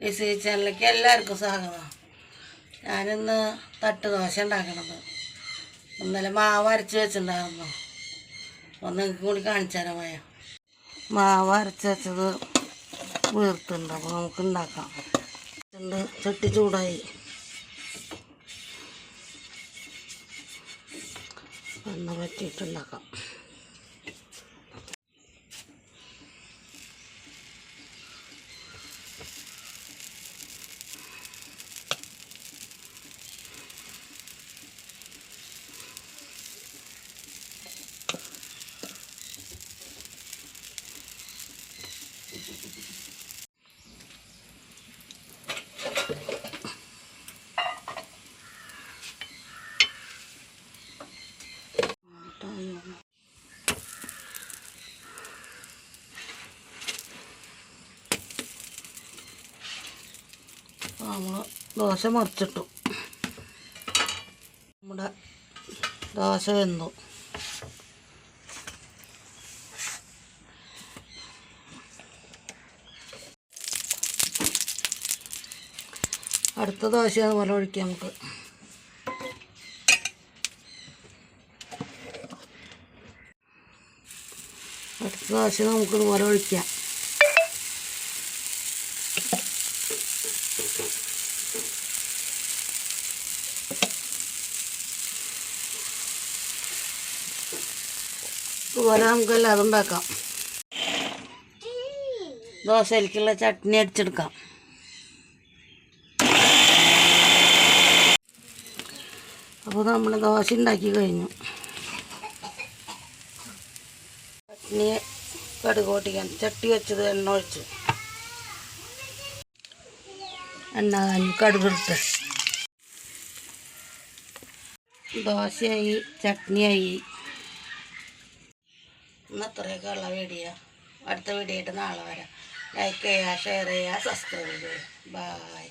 ലിസി ചാനലിലേക്ക് എല്ലാവർക്കും സ്വാഗതം. ഞാനിന്ന് തട്ട് ദോശ ഉണ്ടാക്കണത്. ഇന്നലെ മാവ് അരച്ച് വെച്ചിട്ടുണ്ടായിരുന്നു. ഒന്ന് നിങ്ങൾക്ക് കൂടി കാണിച്ചു തരാൻ പോയ മാവ് അരച്ച് വെച്ചത് വീർത്തുണ്ട്. അപ്പോൾ നമുക്ക് ഉണ്ടാക്കാം. ഉണ്ട് ചട്ടി ചൂടായി. എണ്ണ പറ്റിയിട്ടുണ്ടാക്കാം. നമ്മൾ ദോശ മറിച്ചിട്ടു. നമ്മുടെ ദോശ വെന്തു. അടുത്ത ദോശ അതുപോലെ ഒഴിക്കാം നമുക്ക്. അടുത്ത ദോശ നമുക്ക് ഇതുപോലെ ഒഴിക്കാം. ഇതുപോലെ നമുക്ക് എല്ലാതും ഉണ്ടാക്കാം ദോശയിലേക്കുള്ള ചട്നി അടിച്ചെടുക്കാം. അപ്പോൾ നമ്മൾ ദോശ ഉണ്ടാക്കി കഴിഞ്ഞു. ചട്നി കടുക് പൊട്ടിക്കാൻ ചട്ടി വെച്ചത് എണ്ണ ഒഴിച്ച്. എണ്ണ കടുക് ദോശയായി ചട്നിയായി. ഇന്ന് അത്രയൊക്കെ ഉള്ള വീഡിയോ അടുത്ത വീഡിയോ ആയിട്ട് നാളെ വരാം. ലൈക്ക് ചെയ്യുക ഷെയർ ചെയ്യുക സബ്സ്ക്രൈബ് ചെയ്യുക. ബായ്